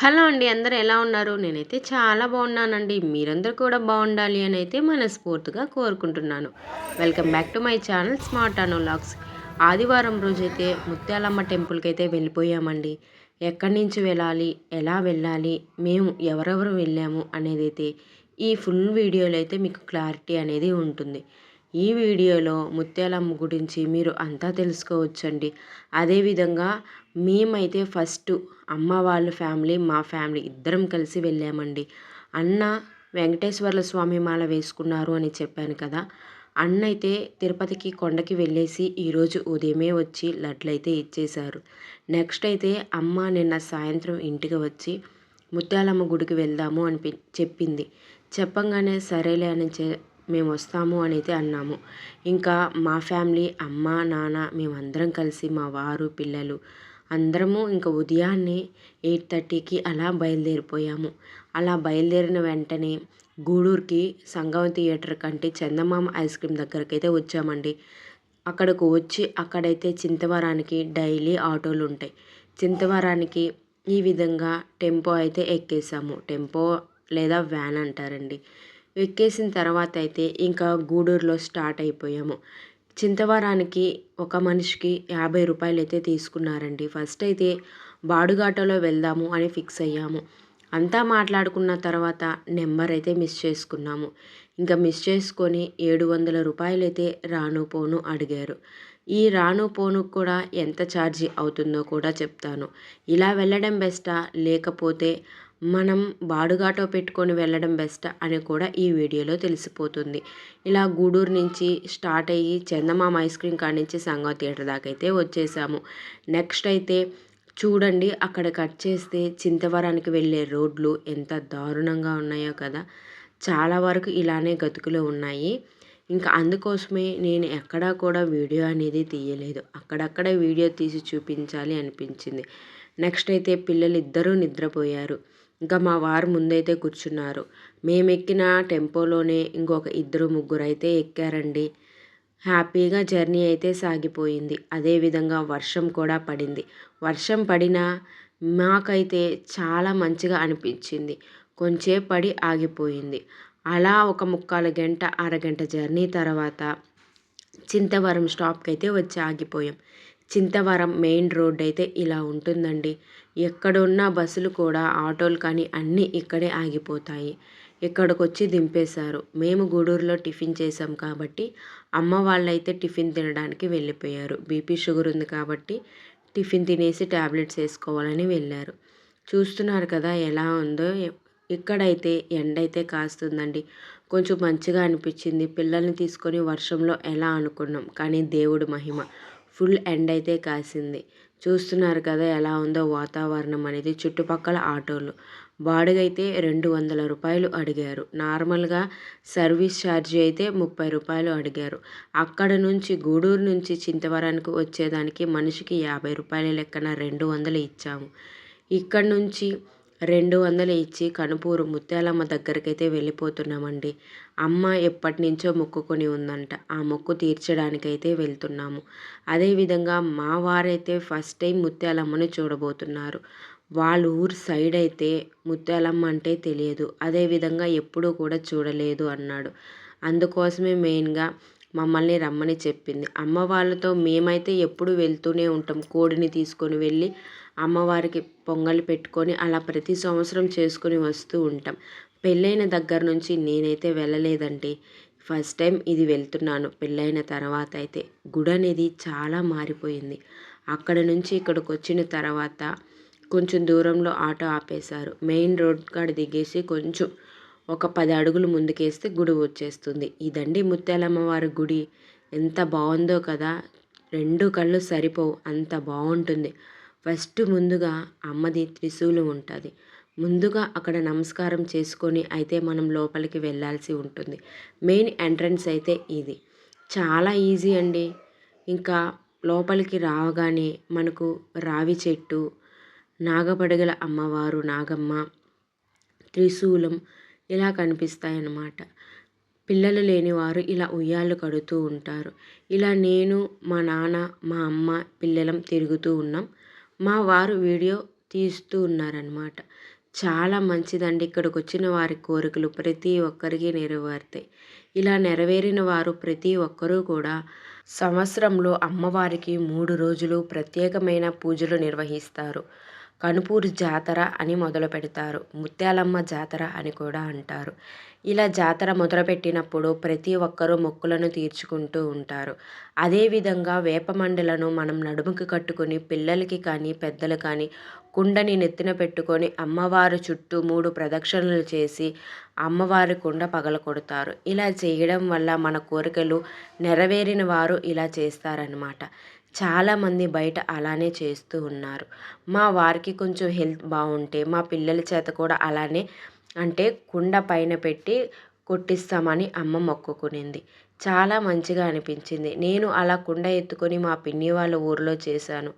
Hello అండి అందరూ ఎలా ఉన్నారు? నేనైతే చాలా బాగున్నానండి. మీరందరూ కూడా బాగుండాలి అని అయితే మనస్ఫూర్తిగా కోరుకుంటున్నాను. Welcome back to my channel smart అనోలాగ్స్ ఆదివారం రోజైతే ముత్యాలమ్మ టెంపుల్కి అయితే వెళ్ళిపోయామండి. ఎక్కడి నుంచి వెళ్ళాలి? ఎలా వెళ్ళాలి? మేము ఎవరెవరు వెళ్ళాము? అనేది అయితే ఈ ఫుల్ వీడియోలో అయితే మీకు క్లారిటీ అనేది ఉంటుంది. ఈ వీడియోలో ముత్యాలమ్మ గురించి మీరు అంతా తెలుసుకోవచ్చండి. అదేవిధంగా మేమైతే ఫస్ట్ అమ్మ వాళ్ళ ఫ్యామిలీ మా ఫ్యామిలీ ఇద్దరం కలిసి వెళ్ళామండి. అన్న వెంకటేశ్వర్ల స్వామి మాల వేసుకున్నారు అని చెప్పాను కదా. అన్న అయితే తిరుపతికి కొండకి వెళ్ళేసి ఈరోజు ఉదయమే వచ్చి లడ్లయితే ఇచ్చేశారు. నెక్స్ట్ అయితే అమ్మ నిన్న సాయంత్రం ఇంటికి వచ్చి ముత్యాలమ్మ గుడికి వెళ్దాము అని చెప్పింది. చెప్పంగానే సరేలే అని చె మేము వస్తాము అని అయితే అన్నాము. ఇంకా మా ఫ్యామిలీ అమ్మ నాన్న మేమందరం కలిసి మా వారు పిల్లలు అందరము ఇంకా ఉదయాన్నే ఎయిట్ థర్టీకి అలా బయలుదేరిపోయాము. అలా బయలుదేరిన వెంటనే గూడూరుకి సంగం థియేటర్ కంటే చందమామ ఐస్ క్రీమ్ దగ్గరకైతే వచ్చామండి. అక్కడకు వచ్చి అక్కడైతే చింతవరానికి డైలీ ఆటోలు ఉంటాయి చింతవరానికి ఈ విధంగా టెంపో అయితే ఎక్కేసాము. టెంపో లేదా వ్యాన్ అంటారండి. ఎక్కేసిన తర్వాత అయితే ఇంకా గూడూరులో స్టార్ట్ అయిపోయాము. చింతవరానికి ఒక మనిషికి యాభై రూపాయలు అయితే తీసుకున్నారండి. ఫస్ట్ అయితే బాడుగాటలో వెళ్దాము అని ఫిక్స్ అయ్యాము. అంతా మాట్లాడుకున్న తర్వాత నెంబర్ అయితే మిస్ చేసుకున్నాము. ఇంకా మిస్ చేసుకొని ఏడు వందల రూపాయలు అయితే రాను పోను అడిగారు. ఈ రాను పోను కూడా ఎంత ఛార్జీ అవుతుందో కూడా చెప్తాను. ఇలా వెళ్ళడం బెస్టా? లేకపోతే మనం బాడుగాటో పెట్టుకొని వెళ్ళడం బెస్ట్ అని కూడా ఈ వీడియోలో తెలిసిపోతుంది. ఇలా గూడూరు నుంచి స్టార్ట్ అయ్యి చందమామ ఐస్ క్రీమ్ కాడి నుంచి సంగం థియేటర్ దాకా అయితే వచ్చేసాము. నెక్స్ట్ అయితే చూడండి అక్కడ కట్ చేస్తే చింతవరానికి వెళ్ళే రోడ్లు ఎంత దారుణంగా ఉన్నాయో కదా. చాలా వరకు ఇలానే గతుకులు ఉన్నాయి. ఇంకా అందుకోసమే నేను ఎక్కడా కూడా వీడియో అనేది తీయలేదు. అక్కడక్కడ వీడియో తీసి చూపించాలి అనిపించింది. నెక్స్ట్ అయితే పిల్లలు ఇద్దరూ నిద్రపోయారు. ఇంకా మా వారు ముందైతే కూర్చున్నారు. మేము ఎక్కిన టెంపోలోనే ఇంకొక ఇద్దరు ముగ్గురు అయితే ఎక్కారండి. హ్యాపీగా జర్నీ అయితే సాగిపోయింది. అదేవిధంగా వర్షం కూడా పడింది. వర్షం పడినా మాకైతే చాలా మంచిగా అనిపించింది. కొంచెం పడి ఆగిపోయింది. అలా ఒక ముక్కాలు గంట అరగంట జర్నీ తర్వాత చింతవరం స్టాప్కి అయితే వచ్చి ఆగిపోయాం. చింతవరం మెయిన్ రోడ్ అయితే ఇలా ఉంటుందండి. ఎక్కడున్న బస్సులు కూడా ఆటోలు కానీ అన్నీ ఇక్కడే ఆగిపోతాయి. ఇక్కడికొచ్చి దింపేశారు. మేము గూడూరులో టిఫిన్ చేసాం కాబట్టి అమ్మ వాళ్ళైతే టిఫిన్ తినడానికి వెళ్ళిపోయారు. బీపీ షుగర్ ఉంది కాబట్టి టిఫిన్ తినేసి ట్యాబ్లెట్స్ వేసుకోవాలని వెళ్ళారు. చూస్తున్నారు కదా ఎలా ఉందో. ఇక్కడైతే ఎండ అయితే కాస్తుందండి. కొంచెం మంచిగా అనిపించింది. పిల్లల్ని తీసుకొని వర్షంలో ఎలా అనుకున్నాం కానీ దేవుడు మహిమ. ఫుల్ ఎండ్ అయితే కాసింది. చూస్తున్నారు కదా ఎలా ఉందో వాతావరణం అనేది చుట్టుపక్కల ఆటోలు. బాడుగ అయితే రెండు వందల రూపాయలు అడిగారు. నార్మల్గా సర్వీస్ ఛార్జీ అయితే ముప్పై రూపాయలు అడిగారు. అక్కడ నుంచి గూడూరు నుంచి చింతవరానికి వచ్చేదానికి మనిషికి యాభై రూపాయల లెక్కన రెండు వందలు ఇచ్చాము. ఇక్కడ నుంచి రెండు వందలు ఇచ్చి కనుపూరు ముత్యాలమ్మ దగ్గరకైతే వెళ్ళిపోతున్నామండి. అమ్మ ఎప్పటి నుంచో మొక్కుకొని ఉందంట. ఆ మొక్కు తీర్చడానికైతే వెళ్తున్నాము. అదేవిధంగా మా వారైతే ఫస్ట్ టైం ముత్యాలమ్మని చూడబోతున్నారు. వాళ్ళ ఊరు సైడ్ అయితే ముత్యాలమ్మ అంటే తెలియదు. అదేవిధంగా ఎప్పుడూ కూడా చూడలేదు అన్నాడు. అందుకోసమే మెయిన్గా మమ్మల్ని రమ్మని చెప్పింది. అమ్మ వాళ్ళతో మేమైతే ఎప్పుడు వెళ్తూనే ఉంటాం. కోడిని తీసుకొని వెళ్ళి అమ్మవారికి పొంగలి పెట్టుకొని అలా ప్రతి సంవత్సరం చేసుకొని వస్తూ ఉంటాం. పెళ్ళైన దగ్గర నుంచి నేనైతే వెళ్ళలేదండి. ఫస్ట్ టైం ఇది వెళ్తున్నాను. పెళ్ళైన తర్వాత అయితే గుడి అనేది చాలా మారిపోయింది. అక్కడ నుంచి ఇక్కడికి వచ్చిన తర్వాత కొంచెం దూరంలో ఆటో ఆపేశారు. మెయిన్ రోడ్ కాడ దిగేసి కొంచెం ఒక పది అడుగులు ముందుకేస్తే గుడి వచ్చేస్తుంది. ఇదండి ముత్యాలమ్మవారి గుడి. ఎంత బాగుందో కదా. రెండు కళ్ళు సరిపోవు. అంత బాగుంటుంది. ఫస్ట్ ముందుగా అమ్మది త్రిశూలం ఉంటుంది. ముందుగా అక్కడ నమస్కారం చేసుకొని అయితే మనం లోపలికి వెళ్ళాల్సి ఉంటుంది. మెయిన్ ఎంట్రన్స్ అయితే ఇది. చాలా ఈజీ అండి. ఇంకా లోపలికి రావగానే మనకు రావి చెట్టు నాగపడగల అమ్మవారు నాగమ్మ త్రిశూలం ఇలా కనిపిస్తాయన్నమాట. పిల్లలు లేనివారు ఇలా ఉయ్యాలు కడుతూ ఉంటారు. ఇలా నేను మా నాన్న మా అమ్మ పిల్లలం తిరుగుతూ ఉన్నాం. మా వారు వీడియో తీస్తూ ఉన్నారనమాట చాలా మంచిదండి. ఇక్కడికి వచ్చిన వారి కోరికలు ప్రతి ఒక్కరికి నెరవేరుతాయి ఇలా నెరవేరిన వారు ప్రతి ఒక్కరూ కూడా సంవత్సరంలో అమ్మవారికి మూడు రోజులు ప్రత్యేకమైన పూజలు నిర్వహిస్తారు. కనుపూరు జాతర అని మొదలు పెడతారు. ముత్యాలమ్మ జాతర అని కూడా అంటారు. ఇలా జాతర మొదలుపెట్టినప్పుడు ప్రతి ఒక్కరూ మొక్కులను తీర్చుకుంటూ ఉంటారు. అదేవిధంగా వేపమండలను మనం నడుముకి కట్టుకొని పిల్లలకి కానీ పెద్దలు కానీ కుండని నెత్తిన పెట్టుకొని అమ్మవారు చుట్టూ మూడు ప్రదక్షిణలు చేసి అమ్మవారి కుండ పగల కొడతారు. ఇలా చేయడం వల్ల మన కోరికలు నెరవేరిన వారు ఇలా చేస్తారనమాట చాలామంది బయట అలానే చేస్తూ ఉన్నారు. మా వారికి కొంచెం హెల్త్ బాగుంటే మా పిల్లల చేత కూడా అలానే అంటే కుండ పైన పెట్టి కొట్టిస్తామని అమ్మ మొక్కుకునింది. చాలా మంచిగా అనిపించింది. నేను అలా కుండ ఎత్తుకొని మా పిన్ని వాళ్ళ ఊరిలో చేశాను.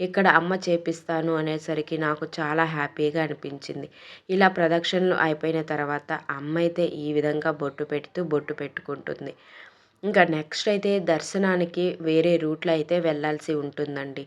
ఇక్కడ అమ్మ చేపిస్తాను అనేసరికి నాకు చాలా హ్యాపీగా అనిపించింది. ఇలా ప్రదక్షిణలు అయిపోయిన తర్వాత అమ్మ అయితే ఈ విధంగా బొట్టు పెడుతూ బొట్టు పెట్టుకుంటుంది. ఇంకా నెక్స్ట్ అయితే దర్శనానికి వేరే రూట్లో అయితే వెళ్ళాల్సి ఉంటుందండి.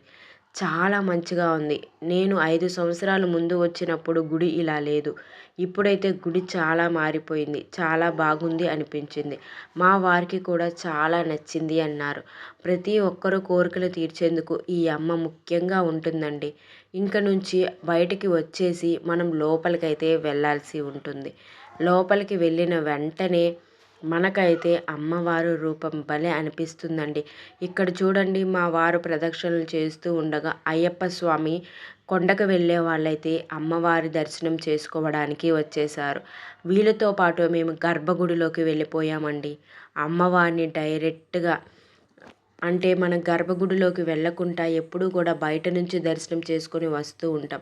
చాలా మంచిగా ఉంది. నేను ఐదు సంవత్సరాల ముందు వచ్చినప్పుడు గుడి ఇలా లేదు. ఇప్పుడైతే గుడి చాలా మారిపోయింది. చాలా బాగుంది అనిపించింది. మా వారికి కూడా చాలా నచ్చింది అన్నారు. ప్రతి ఒక్కరు కోరికలు తీర్చేందుకు ఈ అమ్మ ముఖ్యంగా ఉంటుందండి. ఇంక నుంచి బయటికి వచ్చేసి మనం లోపలికైతే వెళ్ళాల్సి ఉంటుంది. లోపలికి వెళ్ళిన వెంటనే మనకైతే అమ్మవారు రూపం భలే అనిపిస్తుందండి. ఇక్కడ చూడండి మా వారు ప్రదక్షిణలు చేస్తూ ఉండగా అయ్యప్ప స్వామి కొండకు వెళ్ళే వాళ్ళైతే అమ్మవారి దర్శనం చేసుకోవడానికి వచ్చేసారు వీళ్ళతో పాటు మేము గర్భగుడిలోకి వెళ్ళిపోయామండి. అమ్మవారిని డైరెక్ట్గా అంటే మనం గర్భగుడిలోకి వెళ్ళకుండా ఎప్పుడూ కూడా బయట నుంచి దర్శనం చేసుకొని వస్తూ ఉంటాం.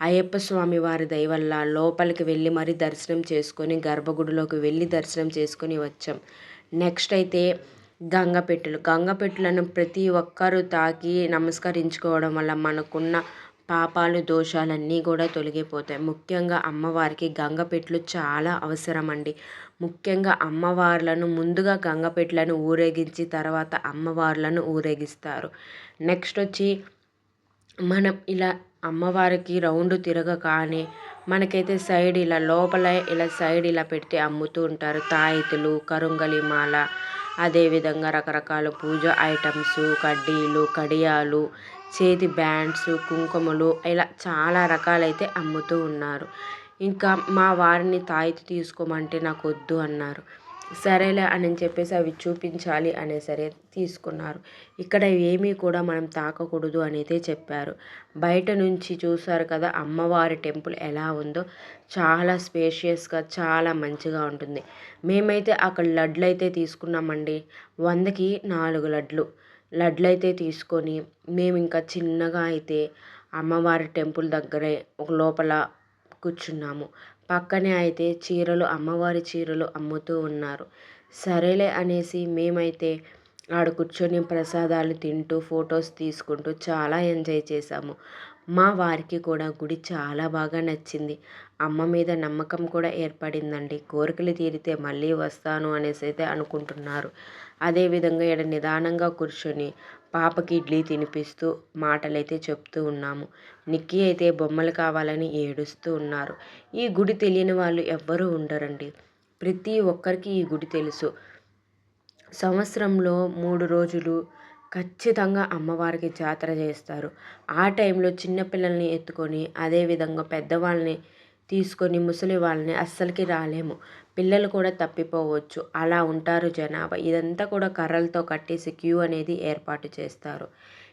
అయ్యప్ప స్వామి వారి దయవల్ల లోపలికి వెళ్ళి మరీ దర్శనం చేసుకొని గర్భగుడిలోకి వెళ్ళి దర్శనం చేసుకొని వచ్చాం. నెక్స్ట్ అయితే గంగపెట్టులు గంగపెట్టులను ప్రతి ఒక్కరూ తాకి నమస్కరించుకోవడం వల్ల మనకున్న పాపాలు దోషాలన్నీ కూడా తొలగిపోతాయి. ముఖ్యంగా అమ్మవారికి గంగపెట్లు చాలా అవసరం అండి ముఖ్యంగా అమ్మవార్లను ముందుగా గంగపెట్లను ఊరేగించి తర్వాత అమ్మవార్లను ఊరేగిస్తారు. నెక్స్ట్ వచ్చి మనం ఇలా అమ్మవారికి రౌండ్ తిరగగానే మనకైతే సైడ్ ఇలా లోపల ఇలా సైడ్ ఇలా పెట్టి అమ్ముతూ ఉంటారు. తాయితులు కరుంగలి మాల అదేవిధంగా రకరకాల పూజ ఐటమ్స్ కడ్డీలు కడియాలు చేతి బ్యాండ్స్ కుంకుమలు ఇలా చాలా రకాలైతే అమ్ముతూ ఉన్నారు. ఇంకా మా వారిని తాయితు తీసుకోమంటే నాకు వద్దు అన్నారు. సరేలే అని చెప్పేసి అవి చూపించాలి అనే సరే తీసుకున్నారు. ఇక్కడ ఏమీ కూడా మనం తాకకూడదు అనేది చెప్పారు. బయట నుంచి చూసారు కదా అమ్మవారి టెంపుల్ ఎలా ఉందో. చాలా స్పేషియస్గా చాలా మంచిగా ఉంటుంది. మేమైతే అక్కడ లడ్లు అయితే తీసుకున్నామండి. వందకి నాలుగు లడ్లు. లడ్లు అయితే తీసుకొని మేము ఇంకా చిన్నగా అయితే అమ్మవారి టెంపుల్ దగ్గరే ఒక లోపల కూర్చున్నాము. పక్కనే అయితే చీరలు అమ్మవారి చీరలు అమ్ముతూ ఉన్నారు. సరేలే అనేసి మేమైతే ఆడ కూర్చొని ప్రసాదాలు తింటూ ఫొటోస్ తీసుకుంటూ చాలా ఎంజాయ్ చేసాము మా వారికి కూడా గుడి చాలా బాగా నచ్చింది. అమ్మ మీద నమ్మకం కూడా ఏర్పడిందండి. కోరికలు తీరితే మళ్ళీ వస్తాను అనేసి అయితే అనుకుంటున్నారు. అదేవిధంగా ఇక్కడ నిదానంగా కూర్చొని పాపకి ఇడ్లీ తినిపిస్తూ మాటలైతే చెప్తూ ఉన్నాము. నిక్కీ అయితే బొమ్మలు కావాలని ఏడుస్తూ ఉన్నారు. ఈ గుడి తెలియని వాళ్ళు ఎవ్వరూ ఉండరండి. ప్రతి ఒక్కరికి ఈ గుడి తెలుసు. సంవత్సరంలో మూడు రోజులు ఖచ్చితంగా అమ్మవారికి జాతర చేస్తారు. ఆ టైంలో చిన్నపిల్లల్ని ఎత్తుకొని అదేవిధంగా పెద్దవాళ్ళని తీసుకొని ముసలి వాళ్ళని అస్సలకి రాలేము. పిల్లలు కూడా తప్పిపోవచ్చు. అలా ఉంటారు జనాభా. ఇదంతా కూడా కర్రలతో కట్టేసి క్యూ అనేది ఏర్పాటు చేస్తారు.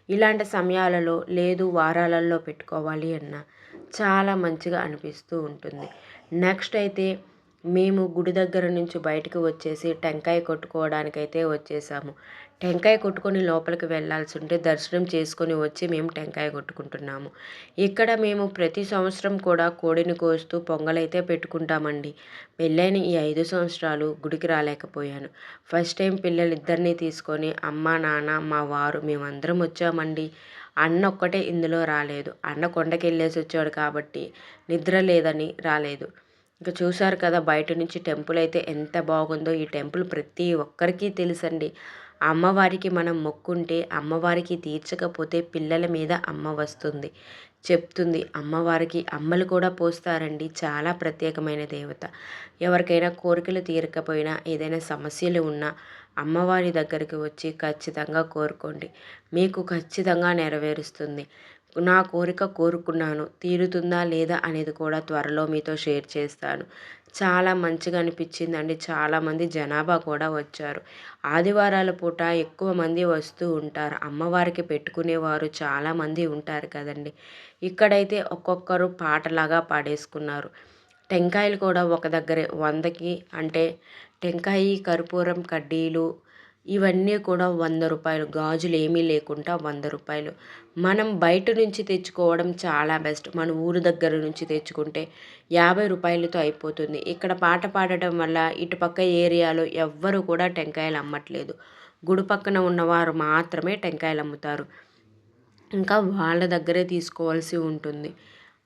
ఇలాంటి సమయాలలో లేదు వారాలలో పెట్టుకోవాలి అన్న చాలా మంచిగా అనిపిస్తూ ఉంటుంది. నెక్స్ట్ అయితే మేము గుడి దగ్గర నుంచి బయటకు వచ్చేసి టెంకాయ కొట్టుకోవడానికైతే వచ్చేసాము. టెంకాయ కొట్టుకొని లోపలికి వెళ్ళాల్సి ఉంటే దర్శనం చేసుకొని వచ్చి మేము టెంకాయ కొట్టుకుంటున్నాము. ఇక్కడ మేము ప్రతి సంవత్సరం కూడా కోడిని కోస్తూ పొంగలైతే పెట్టుకుంటామండి. పెళ్ళైన ఈ ఐదు సంవత్సరాలు గుడికి రాలేకపోయాను. ఫస్ట్ టైం పిల్లలిద్దరినీ తీసుకొని అమ్మ నాన్న మా వారు మేమందరం వచ్చామండి. అన్న ఒక్కటే ఇందులో రాలేదు. అన్న కొండకెళ్ళేసి వచ్చాడు కాబట్టి నిద్ర లేదని రాలేదు. ఇంకా చూసారు కదా బయట నుంచి టెంపుల్ అయితే ఎంత బాగుందో. ఈ టెంపుల్ ప్రతి ఒక్కరికి తెలుసండి. అమ్మవారికి మనం మొక్కుంటే అమ్మవారికి తీర్చకపోతే పిల్లల మీద అమ్మ వస్తుంది. చెప్తుంది అమ్మవారికి అమ్మలు కూడా పోస్తారండి. చాలా ప్రత్యేకమైన దేవత. ఎవరికైనా కోరికలు తీరకపోయినా ఏదైనా సమస్యలు ఉన్నా అమ్మవారి దగ్గరికి వచ్చి ఖచ్చితంగా కోరుకోండి. మీకు ఖచ్చితంగా నెరవేరుస్తుంది. నా కోరిక కోరుకున్నాను. తీరుతుందా లేదా అనేది కూడా త్వరలో మీతో షేర్ చేస్తాను. చాలా మంచిగా అనిపించిందండి. చాలామంది జనాభా కూడా వచ్చారు. ఆదివారాల పూట ఎక్కువ మంది వస్తూ ఉంటారు. అమ్మవారికి పెట్టుకునేవారు చాలామంది ఉంటారు కదండి. ఇక్కడైతే ఒక్కొక్కరు పాటలాగా పాడేసుకున్నారు. టెంకాయలు కూడా ఒక దగ్గరే వందకి అంటే టెంకాయ కర్పూరం కడ్డీలు ఇవన్నీ కూడా వంద రూపాయలు. గాజులు ఏమీ లేకుండా వంద రూపాయలు. మనం బయట నుంచి తెచ్చుకోవడం చాలా బెస్ట్. మన ఊరు దగ్గర నుంచి తెచ్చుకుంటే యాభై రూపాయలతో అయిపోతుంది. ఇక్కడ పాట పాడటం వల్ల ఇటుపక్క ఏరియాలో ఎవ్వరు కూడా టెంకాయలు అమ్మట్లేదు. గుడి పక్కన ఉన్నవారు మాత్రమే టెంకాయలు అమ్ముతారు. ఇంకా వాళ్ళ దగ్గరే తీసుకోవాల్సి ఉంటుంది.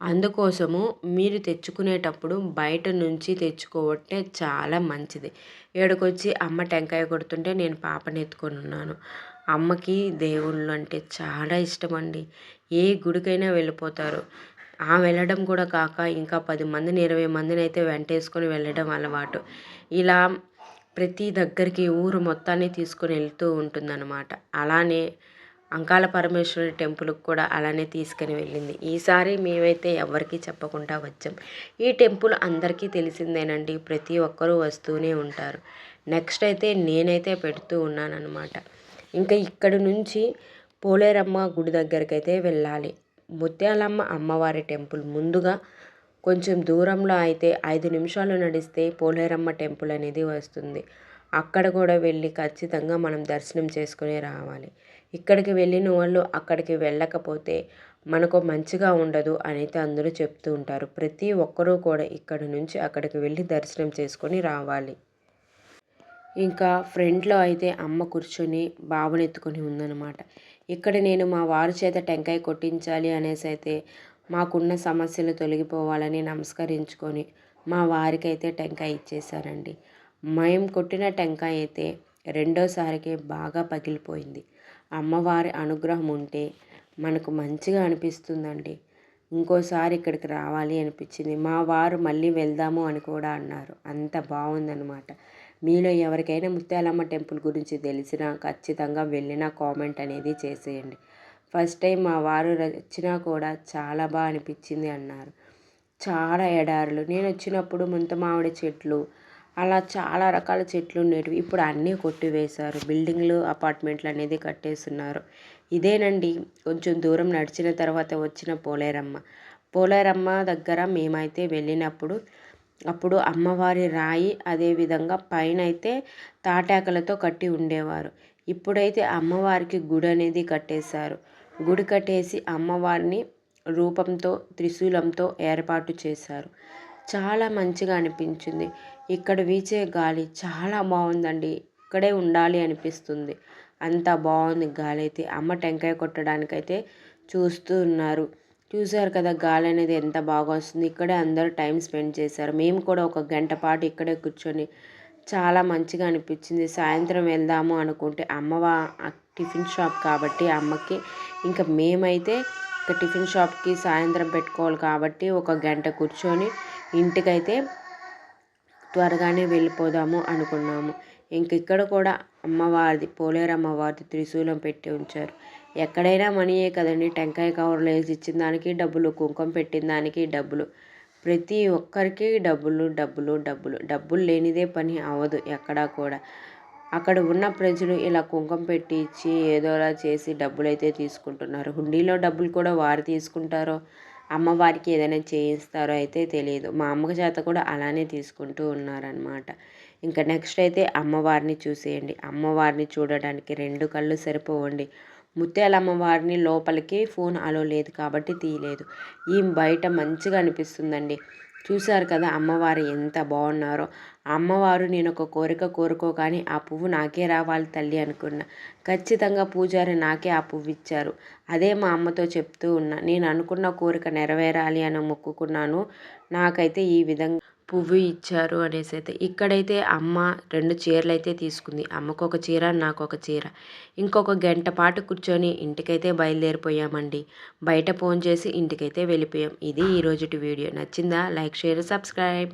అందుకోసము మీరు తెచ్చుకునేటప్పుడు బయట నుంచి తెచ్చుకోవటే చాలా మంచిది. ఏడకొచ్చి అమ్మ టెంకాయ కొడుతుంటే నేను పాపని ఎత్తుకొని ఉన్నాను. అమ్మకి దేవుళ్ళు అంటే చాలా ఇష్టం అండి ఏ గుడికైనా వెళ్ళిపోతారు. ఆ వెళ్ళడం కూడా కాక ఇంకా పది మందిని ఇరవై మందిని అయితే వెంటేసుకొని వెళ్ళడం అలవాటు. ఇలా ప్రతి దగ్గరికి ఊరు మొత్తాన్ని తీసుకొని వెళ్తూ ఉంటుందన్నమాట. అలానే అంకాల పరమేశ్వరి టెంపుల్కి కూడా అలానే తీసుకుని వెళ్ళింది. ఈసారి మేమైతే ఎవరికీ చెప్పకుండా వచ్చాం. ఈ టెంపుల్ అందరికీ తెలిసిందేనండి. ప్రతి ఒక్కరూ వస్తూనే ఉంటారు. నెక్స్ట్ అయితే నేనైతే పెడుతూ ఉన్నానన్నమాట. ఇంకా ఇక్కడ నుంచి పోలేరమ్మ గుడి దగ్గరికి అయితే వెళ్ళాలి. ముత్యాలమ్మ అమ్మవారి టెంపుల్ ముందుగా కొంచెం దూరంలో అయితే ఐదు నిమిషాలు నడిస్తే పోలేరమ్మ టెంపుల్ అనేది వస్తుంది. అక్కడ కూడా వెళ్ళి ఖచ్చితంగా మనం దర్శనం చేసుకుని రావాలి. ఇక్కడికి వెళ్ళిన వాళ్ళు అక్కడికి వెళ్ళకపోతే మనకు మంచిగా ఉండదు అయితే అందరూ చెప్తూ ఉంటారు. ప్రతి ఒక్కరూ కూడా ఇక్కడ నుంచి అక్కడికి వెళ్ళి దర్శనం చేసుకొని రావాలి. ఇంకా ఫ్రంట్లో అయితే అమ్మ కూర్చొని బాబునెత్తుకొని ఉందన్నమాట. ఇక్కడ నేను మా వారి చేత టెంకాయ కొట్టించాలి అనేసి అయితే మాకున్న సమస్యలు తొలగిపోవాలని నమస్కరించుకొని మా వారికైతే టెంకాయ ఇచ్చేసారండి మేము కొట్టిన టెంకాయ అయితే రెండోసారికి బాగా పగిలిపోయింది. అమ్మవారి అనుగ్రహం ఉంటే మనకు మంచిగా అనిపిస్తుందండి. ఇంకోసారి ఇక్కడికి రావాలి అనిపించింది. మా వారు మళ్ళీ వెళ్దాము అని కూడా అన్నారు. అంత బాగుందనమాట మీలో ఎవరికైనా ముత్యాలమ్మ టెంపుల్ గురించి తెలిసినా ఖచ్చితంగా వెళ్ళినా కామెంట్ అనేది చేసేయండి. ఫస్ట్ టైం మా వారు వచ్చినా కూడా చాలా బాగా అనిపించింది అన్నారు. చాలా ఎడారులు. నేను వచ్చినప్పుడు ముంత మామిడి చెట్లు అలా చాలా రకాల చెట్లు ఉండేటివి. ఇప్పుడు అన్నీ కొట్టివేశారు. బిల్డింగ్లు అపార్ట్మెంట్లు అనేది కట్టేస్తున్నారు. ఇదేనండి. కొంచెం దూరం నడిచిన తర్వాత వచ్చిన పోలేరమ్మ. పోలేరమ్మ దగ్గర మేమైతే వెళ్ళినప్పుడు అప్పుడు అమ్మవారి రాయి అదేవిధంగా పైన అయితే తాటాకలతో కట్టి ఉండేవారు. ఇప్పుడైతే అమ్మవారికి గుడి అనేది కట్టేశారు. గుడి కట్టేసి అమ్మవారిని రూపంతో త్రిశూలంతో ఏర్పాటు చేశారు. చాలా మంచిగా అనిపించింది. ఇక్కడ వీచే గాలి చాలా బాగుందండి. ఇక్కడే ఉండాలి అనిపిస్తుంది. అంత బాగుంది గాలి అయితే. అమ్మ టెంకాయ కొట్టడానికైతే చూస్తూ ఉన్నారు. చూసారు కదా గాలి అనేది ఎంత బాగా వస్తుంది. ఇక్కడే అందరూ టైం స్పెండ్ చేశారు. మేము కూడా ఒక గంట పాటు ఇక్కడే కూర్చొని చాలా మంచిగా అనిపించింది. సాయంత్రం వెళ్దాము అనుకుంటే అమ్మవా టిఫిన్ షాప్ కాబట్టి అమ్మకి ఇంకా మేమైతే ఇంకా టిఫిన్ షాప్కి సాయంత్రం పెట్టుకోవాలి కాబట్టి ఒక గంట కూర్చొని ఇంటికైతే త్వరగానే వెళ్ళిపోదాము అనుకున్నాము. ఇంక ఇక్కడ కూడా అమ్మవారిది పోలేరు అమ్మవారిది త్రిశూలం పెట్టి ఉంచారు. ఎక్కడైనా మనీయే కదండి. టెంకాయ కవర్లు వేసి ఇచ్చిన దానికి డబ్బులు కుంకుమ పెట్టిన దానికి డబ్బులు. ప్రతి ఒక్కరికి డబ్బులు డబ్బులు డబ్బులు. డబ్బులు లేనిదే పని అవ్వదు ఎక్కడా కూడా. అక్కడ ఉన్న ప్రజలు ఇలా కుంకుమ పెట్టి ఇచ్చి ఏదోలా చేసి డబ్బులు అయితే తీసుకుంటున్నారు. హుండీలో డబ్బులు కూడా వారు తీసుకుంటారో అమ్మవారికి ఏదైనా చేయిస్తారో అయితే తెలియదు. మా అమ్మకి చేత కూడా అలానే తీసుకుంటూ ఉన్నారనమాట ఇంకా నెక్స్ట్ అయితే అమ్మవారిని చూసేయండి. అమ్మవారిని చూడడానికి రెండు కళ్ళు సరిపోవండి. ముత్యాల అమ్మవారిని లోపలికి ఫోన్ అలో లేదు కాబట్టి తీయలేదు. ఈ బయట మంచిగా అనిపిస్తుందండి. చూశారు కదా అమ్మవారు ఎంత బాగున్నారో. అమ్మవారు నేను ఒక కోరిక కోరుకో కానీ ఆ పువ్వు నాకే రావాలి తల్లి అనుకున్నా. ఖచ్చితంగా పూజారి నాకే ఆ పువ్వు ఇచ్చారు. అదే మా అమ్మతో చెప్తూ ఉన్నా. నేను అనుకున్న కోరిక నెరవేరాలి అని మొక్కుకున్నాను. నాకైతే ఈ విధంగా పువ్వు ఇచ్చారు అనేసి అయితే ఇక్కడైతే అమ్మ రెండు చీరలు అయితే తీసుకుంది. అమ్మకు ఒక చీర నాకు ఒక చీర. ఇంకొక గంట పాటు కూర్చొని ఇంటికైతే బయలుదేరిపోయామండి. బయట ఫోన్ చేసి ఇంటికైతే వెళ్ళిపోయాం. ఇది ఈరోజుటి వీడియో. నచ్చిందా? Like share subscribe.